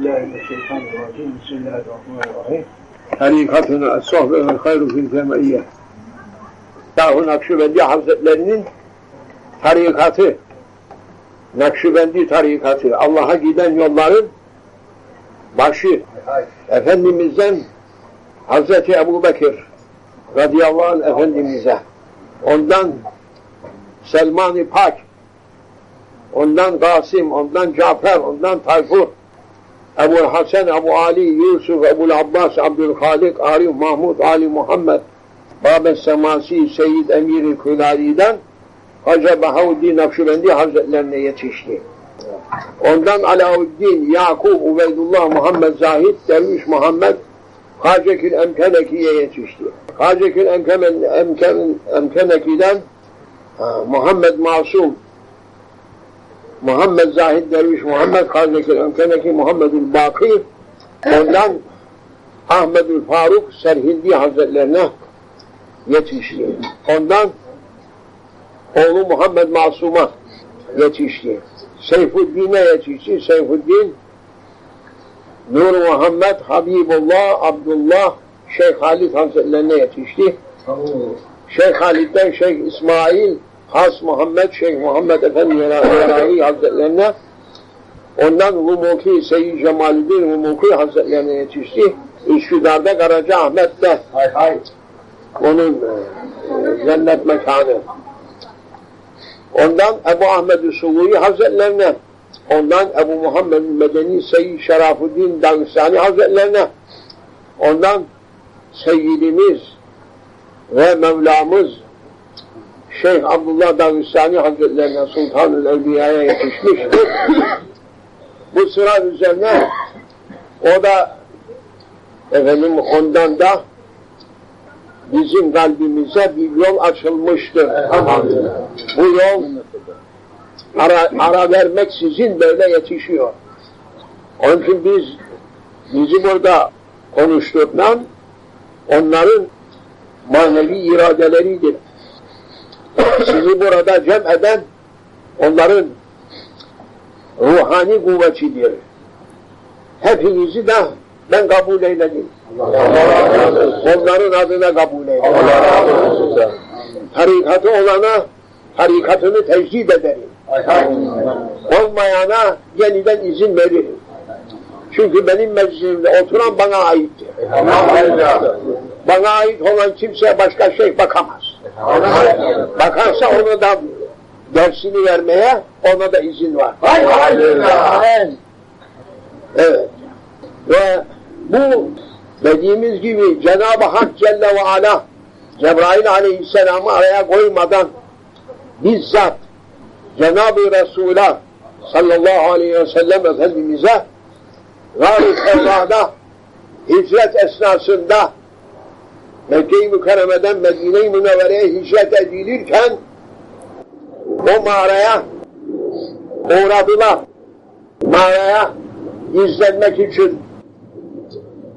Euzubillahimineşşeytanirracim. Bismillahirrahmanirrahim. Tarikatına sohbet hayru fil cemiyye. Yahu Nakşibendi Hazretlerinin tarikatı, Nakşibendi tarikatı, Allah'a giden yolların başı, Efendimiz'den Hazreti Ebu Bekir radıyallahu anh Efendimiz'e, ondan Selman-ı Pak, ondan Kasım, ondan Cafer, ondan Tayfur, Ebu Hasan, Ebu Ali, Yusuf, Ebu Abbas, Abdülhalik, Arif, Mahmud, Ali Muhammed, Babes Semasi, Seyyid Emir-i Külali'den Hacı Bahavuddin Nakşibendi Hazretlerine yetişti. Ondan Alauddin, Yakub, Ubeydullah, Muhammed Zahid, Derviş Muhammed, Hacekül Emkeneki'ye yetişti. Hacekül Emken, Emken, Emkeneki'den Muhammed Masum, Muhammed Zahid Derviş Muhammed Hazreti Ömkeneki Muhammedül Baki ondan Ahmedül Faruk Serhindi Hazretlerine yetişti. Ondan oğlu Muhammed Masum'a yetişti. Seyfuddin'e yetişti. Seyfuddin Nur Muhammed Habibullah Abdullah Şeyh Halid Hazretlerine yetişti. Şeyh Halid'den Şeyh İsmail Has Muhammed Şeyh Muhammed Efendi Yarahi Hazretlerine ondan Rumuki Seyyid Cemaluddin Rumuki Hazretlerine yetişti. Üsküdar'da Karaca Ahmet'te hay hay. onun e, cennet mekanı. Ondan Ebu Suluyi Hazretlerine ondan Ebu Muhammed Medeni Seyyid Şerafuddin Dağistani Hazretlerine ondan Seyyidimiz ve Mevlamız Şeyh Abdullah Davistani Hazretlerine Sultan-ı Evliya'ya yetişmiştir. Bu sıra üzerine o da efendim ondan da bizim kalbimize bir yol açılmıştır. Ama bu yol ara, ara vermek sizin böyle yetişiyor. Onun için biz bizi burada konuşturan onların manevi iradeleridir sizi burada cem eden onların ruhani kuvvetidir. Hepinizi de ben kabul eyledim. Onların adına kabul eyledim. Tarikatı olana tarikatını tecdid ederim. Olmayana yeniden izin veririm. Çünkü benim meclisimde oturan bana aittir. Bana ait olan kimseye başka şey bakamaz. Bakarsa onu da dersini vermeye ona da izin var. Evet. Ve bu dediğimiz gibi Cenab-ı Hak Celle ve Ala Cebrail Aleyhisselam'ı araya koymadan bizzat Cenab-ı Resul'a sallallahu aleyhi ve sellem Efendimiz'e Gâr-ı Fevza'da hicret esnasında Mekke-i Mükerreme'den Medine-i Münevvere'ye hicret edilirken o mağaraya uğradılar. Mağaraya izlenmek için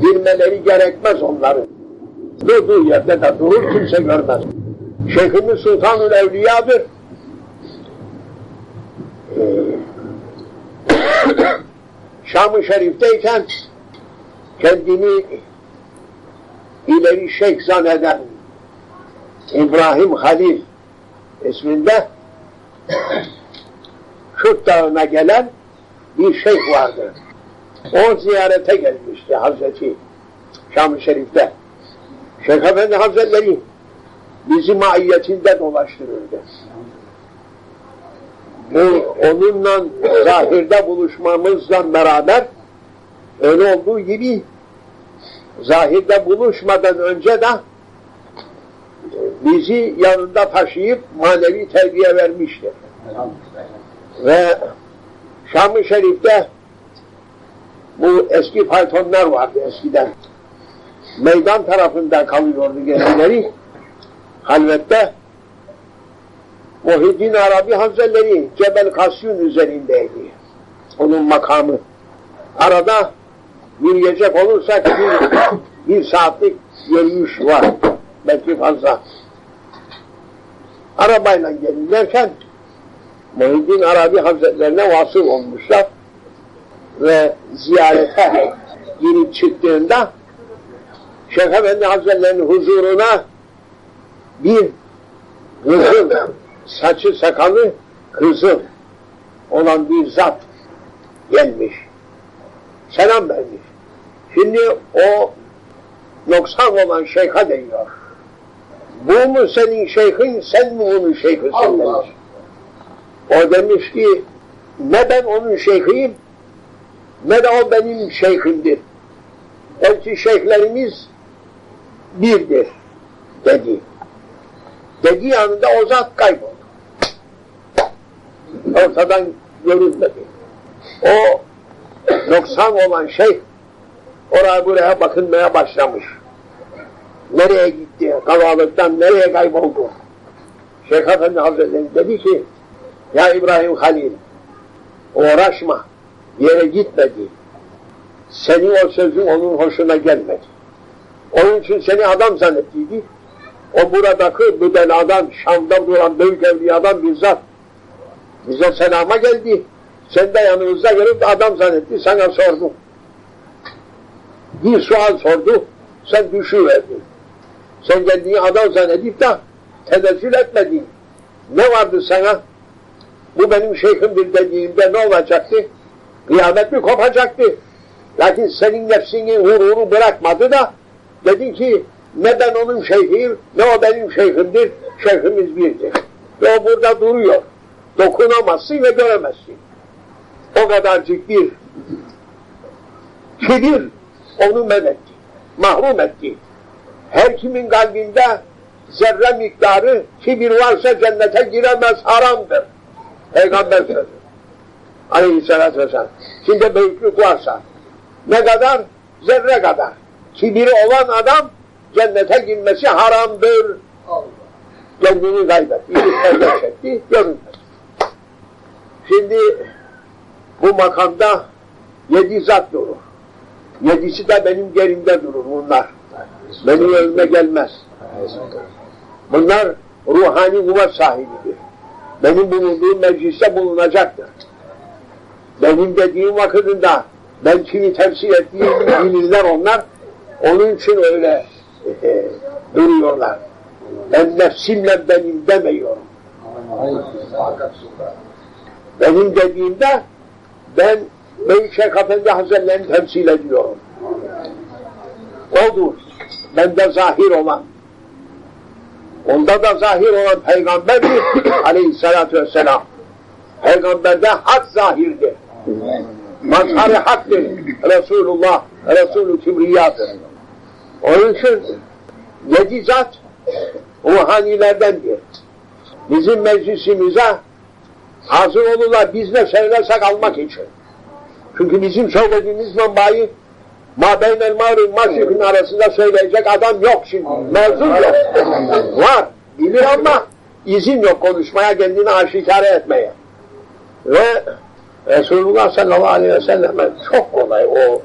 girmeleri gerekmez onların. Durduğu yerde de durur kimse görmez. Şeyhimiz Sultanül Evliya'dır. Şam-ı Şerif'teyken kendini ileri şeyh zanneden İbrahim Halil isminde Kürt Dağı'na gelen bir şeyh vardı. O ziyarete gelmişti Hazreti Şam-ı Şerif'te. Şeyh Efendi Hazretleri bizi maiyetinde dolaştırırdı. Bu onunla zahirde buluşmamızla beraber öyle olduğu gibi zahirde buluşmadan önce de bizi yanında taşıyıp manevi terbiye vermiştir. Ve Şam-ı Şerif'te bu eski faytonlar vardı eskiden. Meydan tarafında kalıyordu geceleri. Halvette Muhyiddin Arabi Hazretleri Cebel Kasyun üzerindeydi. Onun makamı. Arada yürüyecek olursak bir, bir saatlik yürüyüş var. Belki fazla. Arabayla gelirlerken Muhyiddin Arabi Hazretlerine vasıl olmuşlar. ve ziyarete girip çıktığında Şeyh Efendi Hazretleri'nin huzuruna bir kızıl, saçı sakalı kızıl olan bir zat gelmiş. Selam vermiş. Şimdi o noksan olan şeyha diyor. Bu mu senin şeyhin, sen mi onun şeyhisin demiş. O demiş ki, ne ben onun şeyhiyim, ne de o benim şeyhimdir. Belki şeyhlerimiz birdir, dedi. Dediği anda o zat kayboldu. Ortadan görünmedi. O noksan olan şey oraya buraya bakınmaya başlamış. Nereye gitti? Kalabalıktan nereye kayboldu? Şeyh Efendi Hazretleri dedi ki ya İbrahim Halil uğraşma yere gitmedi. Senin o sözün onun hoşuna gelmedi. Onun için seni adam zannettiydi. O buradaki bu adam Şam'da duran büyük evliyadan bizzat bize selama geldi. Sen de yanımızda görüp adam zannetti. Sana sordu. Bir sual sordu. Sen düşüverdin. Sen kendini adam zannedip de tenezzül etmedin. Ne vardı sana? Bu benim şeyhimdir dediğimde ne olacaktı? Kıyamet mi kopacaktı? Lakin senin nefsini hururu bırakmadı da dedin ki ne ben onun şeyhiyim ne o benim şeyhimdir. Şeyhimiz birdir. Ve o burada duruyor. Dokunamazsın ve göremezsin. O kadarcık bir kibir onu men etti. Mahrum etti. Her kimin kalbinde zerre miktarı kibir varsa cennete giremez haramdır. Peygamber sözü. Aleyhisselatü vesselam. Şimdi büyüklük varsa ne kadar? Zerre kadar. Kibiri olan adam cennete girmesi haramdır. Kendini kaybetti. İlişkiler çekti. Görünmez. Şimdi bu makamda yedi zat durur. Yedisi de benim gerimde durur bunlar. Benim önüme gelmez. Bunlar ruhani kuvvet sahibidir. Benim bulunduğum mecliste bulunacaktır. Benim dediğim vakitinde ben kimi temsil ettiğimi bilirler onlar. Onun için öyle e, duruyorlar. Ben nefsimle benim demiyorum. Benim dediğimde ben Bey Şeyh Efendi Hazretleri'ni temsil ediyorum. Odur. Bende zahir olan. Onda da zahir olan peygamberdir aleyhissalatü vesselam. Peygamberde hak zahirdir. Mazhar-ı haktır. Resulullah, Resulü Kibriyadır. Onun için yedi zat ruhanilerdendir. Bizim meclisimize hazır olurlar biz ne söylersek almak için. Çünkü bizim söylediğimiz manbayı ma beynel mağrib maşrikin arasında söyleyecek adam yok şimdi. Mevzu yok. Var. Bilir ama izin yok konuşmaya, kendini aşikare etmeye. Ve Resulullah sallallahu aleyhi ve selleme çok kolay o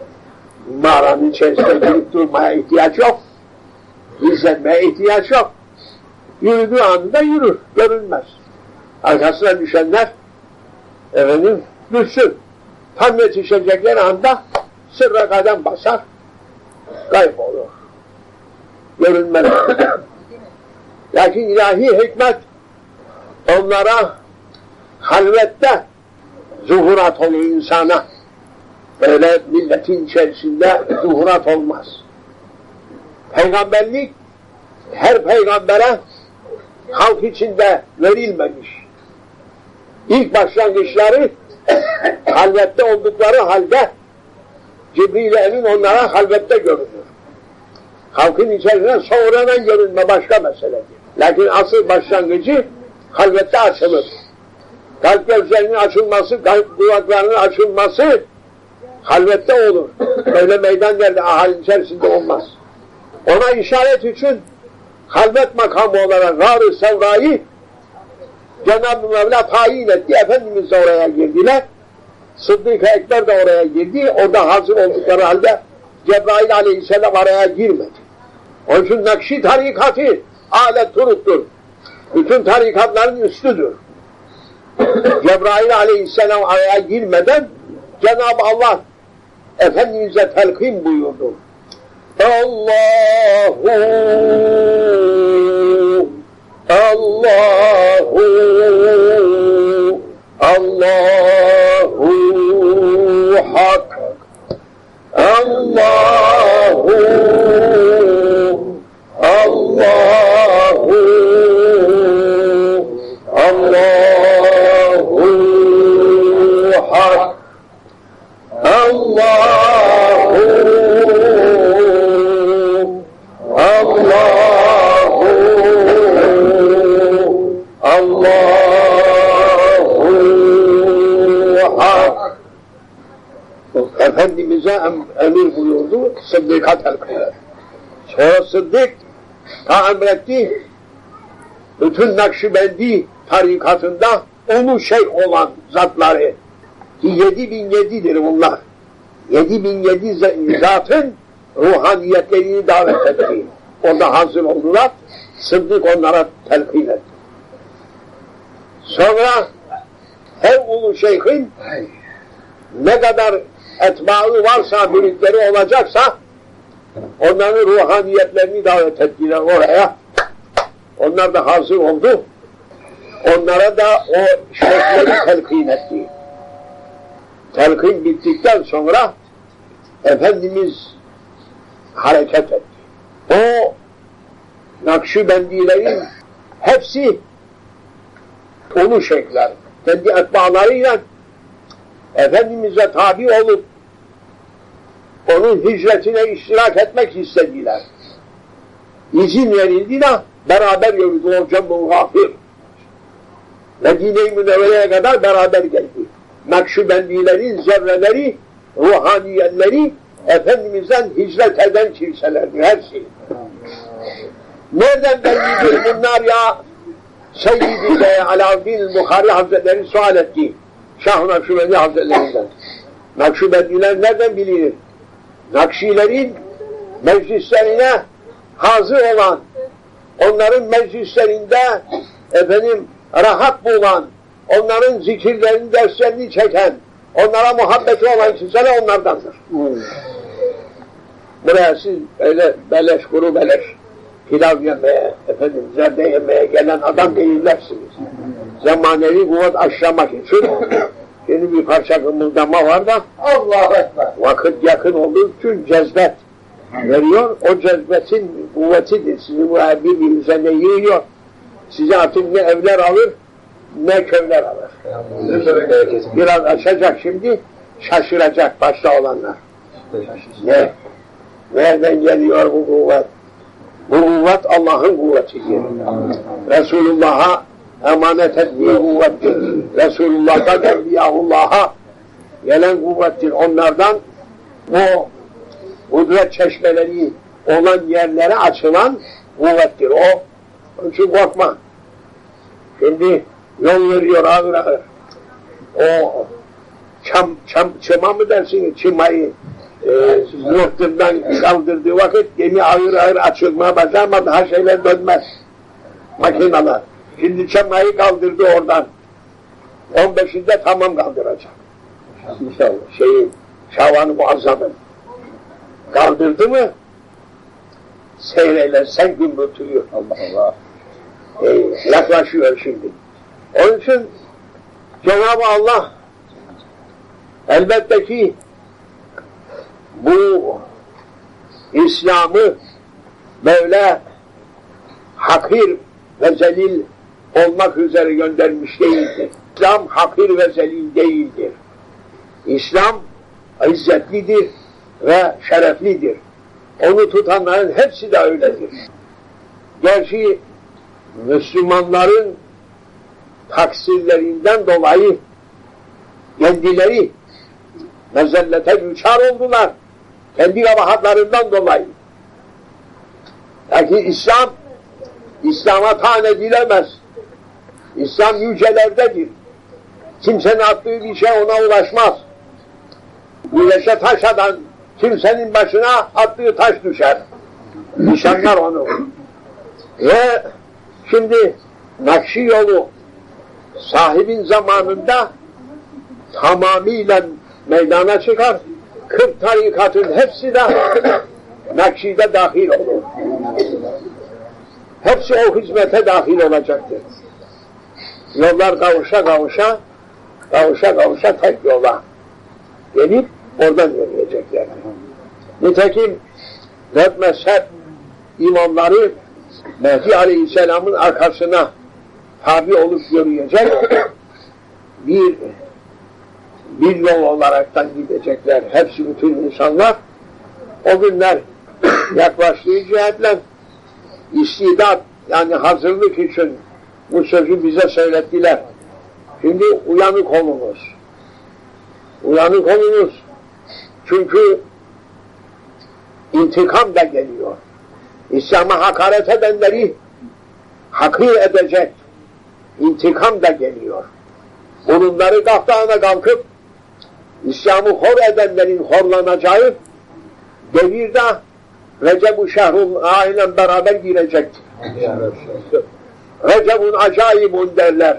mağaranın içerisinde girip durmaya ihtiyaç yok. İzlenmeye ihtiyaç yok. Yürüdüğü anda yürür, görünmez. Arkasına düşenler efendim düşsün. Tam yetişecekler anda sırra kadem basar, kaybolur. Görünmez. Lakin ilahi hikmet onlara halvette zuhurat olur insana. Böyle milletin içerisinde zuhurat olmaz. Peygamberlik her peygambere halk içinde verilmemiş. İlk başlangıçları halvette oldukları halde Cibril Emin onlara halvette görünür. Halkın içerisinde sonradan görünme başka meseledir. Lakin asıl başlangıcı halvette açılır. Kalp gözlerinin açılması, kalp kulaklarının açılması halvette olur. Böyle meydan yerde ahalinin içerisinde olmaz. Ona işaret için halvet makamı olarak Gâr-ı Sevra'yı Cenab-ı Mevla tayin etti. Efendimiz de oraya girdiler. Sıddık Ekber de oraya girdi. Orada hazır oldukları halde Cebrail aleyhisselam araya girmedi. Onun için Nakşi tarikatı alet turuktur. Bütün tarikatların üstüdür. Cebrail aleyhisselam araya girmeden Cenab-ı Allah Efendimiz'e telkin buyurdu. Allahu Allahu Allahu Em, emir buyurdu, Sıddık'a telkin etti. Sonra Sıddık ta emretti, bütün Nakşibendi tarikatında onu şey olan zatları, ki yedi bin yedidir bunlar. Yedi bin yedi zatın ruhaniyetlerini davet etti. Orada hazır oldular, Sıddık onlara telkin etti. Sonra her ulu şeyhin ne kadar etbaı varsa, müritleri olacaksa onların ruhaniyetlerini davet ettiler oraya. Onlar da hazır oldu. Onlara da o şeyhleri telkin etti. Telkin bittikten sonra Efendimiz hareket etti. O Nakşibendilerin hepsi onu şeyhler, kendi etbalarıyla Efendimiz'e tabi olup onun hicretine iştirak etmek istediler. İzin verildi de beraber yürüdü o cem-i gafir. Medine-i Münevvere'ye kadar beraber geldi. Nakşibendilerin zerreleri, ruhaniyenleri Efendimiz'den hicret eden kimselerdir her şey. Nereden bellidir bunlar ya? Seyyidi Bey Alaaddin Bukhari Hazretleri sual etti. Şah-ı Nakşibendi Hazretlerinden. Nakşibendiler nereden bilinir? Nakşilerin meclislerine hazır olan, onların meclislerinde efendim rahat bulan, onların zikirlerini, derslerini çeken, onlara muhabbeti olan kimseler onlardandır. Buraya siz öyle beleş, kuru beleş, pilav yemeye, efendim zerde yemeye gelen adam değillersiniz. Zamanevi kuvvet aşlamak için Şimdi bir parça kımıldama var da Allahu Ekber. vakit yakın olduğu için cezbet veriyor. O cezbetin kuvvetidir. Sizi bu birbirinize yığıyor. Size artık ne evler alır ne köyler alır. Biraz açacak şimdi şaşıracak başta olanlar. Ne? Nereden geliyor bu kuvvet? Bu kuvvet Allah'ın kuvvetidir. Resulullah'a emanet ettiği kuvvettir. Resulullah'tan Evliyaullah'a gelen kuvvettir. Onlardan o kudret çeşmeleri olan yerlere açılan kuvvettir o. Onun için korkma. Şimdi yol veriyor ağır ağır. O çam, çam, çıma mı dersiniz? Çımayı e, muhtemelen kaldırdığı vakit gemi ağır ağır açılmaya başlar ama daha şeyler dönmez. Makineler. Şimdi çamayı kaldırdı oradan. 15'inde tamam kaldıracak. İnşallah. Şeyi, Şavan-ı Muazzam'ın. Kaldırdı mı seyreyle sen gümbürtüyor. Allah Allah. Ee, yaklaşıyor şimdi. Onun için Cenab-ı Allah elbette ki bu İslam'ı böyle hakir ve zelil olmak üzere göndermiş değildir. İslam hakir ve zelil değildir. İslam izzetlidir ve şereflidir. Onu tutanların hepsi de öyledir. Gerçi Müslümanların taksirlerinden dolayı kendileri mezellete düçar oldular. Kendi kabahatlarından dolayı. Lakin İslam, İslam'a taan edilemez. İslam yücelerdedir. Kimsenin attığı bir şey ona ulaşmaz. Güneşe taş atan kimsenin başına attığı taş düşer. Nişanlar onu. Ve şimdi Nakşi yolu sahibin zamanında tamamıyla meydana çıkar. 40 tarikatın hepsi de Nakşi'de dahil olur. Hepsi o hizmete dahil olacaktır. Yollar kavuşa kavuşa, kavuşa kavuşa tek yola gelip oradan yürüyecekler. Nitekim dört mezhep imamları Mehdi Aleyhisselam'ın arkasına tabi olup yürüyecek bir bir yol olaraktan gidecekler. Hepsi bütün insanlar o günler yaklaştığı cihetle istidat yani hazırlık için bu sözü bize söylettiler. Şimdi uyanık olunuz. Uyanık olunuz. Çünkü intikam da geliyor. İslam'a hakaret edenleri hakir edecek intikam da geliyor. Onunları kaftağına kalkıp İslam'ı hor edenlerin horlanacağı devirde Recep-u Şehrul beraber girecektir. Recep'un acayibun derler.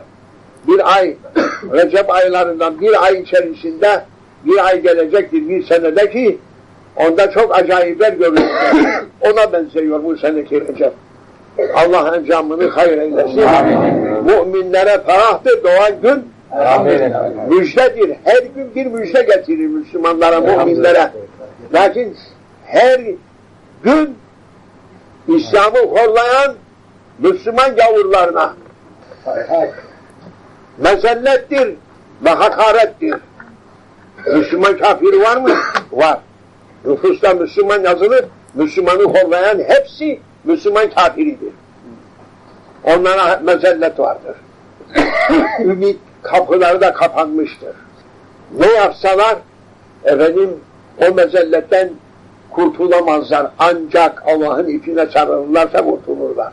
Bir ay, Recep aylarından bir ay içerisinde bir ay gelecektir bir senede ki onda çok acayipler görülecek. Ona benziyor bu seneki Recep. Allah encamını hayır eylesin. Müminlere ferahtır doğan gün Amin. müjdedir. Her gün bir müjde getirir Müslümanlara, müminlere. Lakin her gün İslam'ı horlayan Müslüman gavurlarına mezellettir ve hakarettir. Müslüman kafiri var mı? Var. Nüfusta Müslüman yazılır, Müslümanı horlayan hepsi Müslüman kafiridir. Onlara mezellet vardır. Ümit kapıları da kapanmıştır. Ne yapsalar efendim o mezelletten kurtulamazlar. Ancak Allah'ın ipine sarılırlarsa kurtulurlar.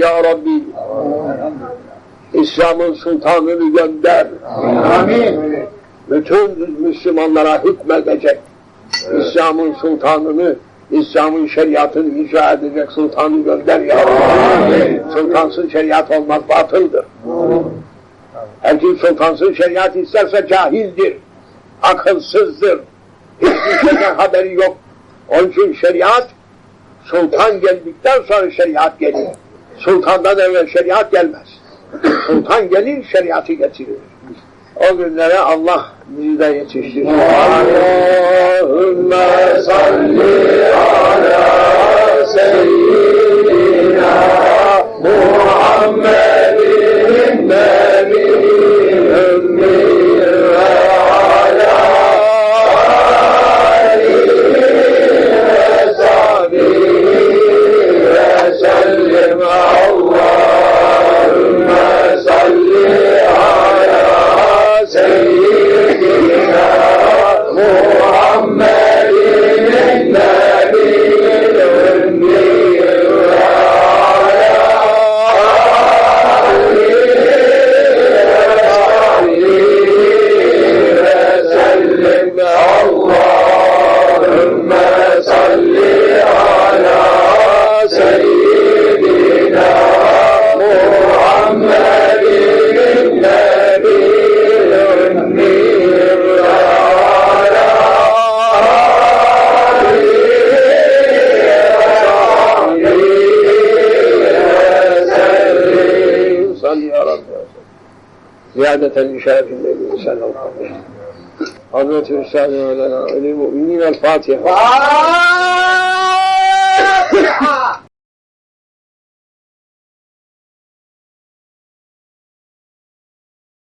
ya Rabbi İslam'ın sultanını gönder Amin. bütün Müslümanlara hükmedecek İslam'ın sultanını İslam'ın şeriatını icra edecek sultanı gönder ya Rabbi. Sultansız şeriat olmaz, batıldır. Her kim sultansız şeriat isterse cahildir, akılsızdır. Hiçbir şeyden haberi yok. Onun için şeriat, sultan geldikten sonra şeriat gelir. Sultandan evvel şeriat gelmez. Sultan gelir, şeriatı getirir. O günlere Allah bizi de yetiştirir. Allahümme salli ala seyyidina Muhammedin زيادة لشرف النبي صلى الله عليه وسلم حضرة السادة ولنا وللمؤمنين الفاتحة!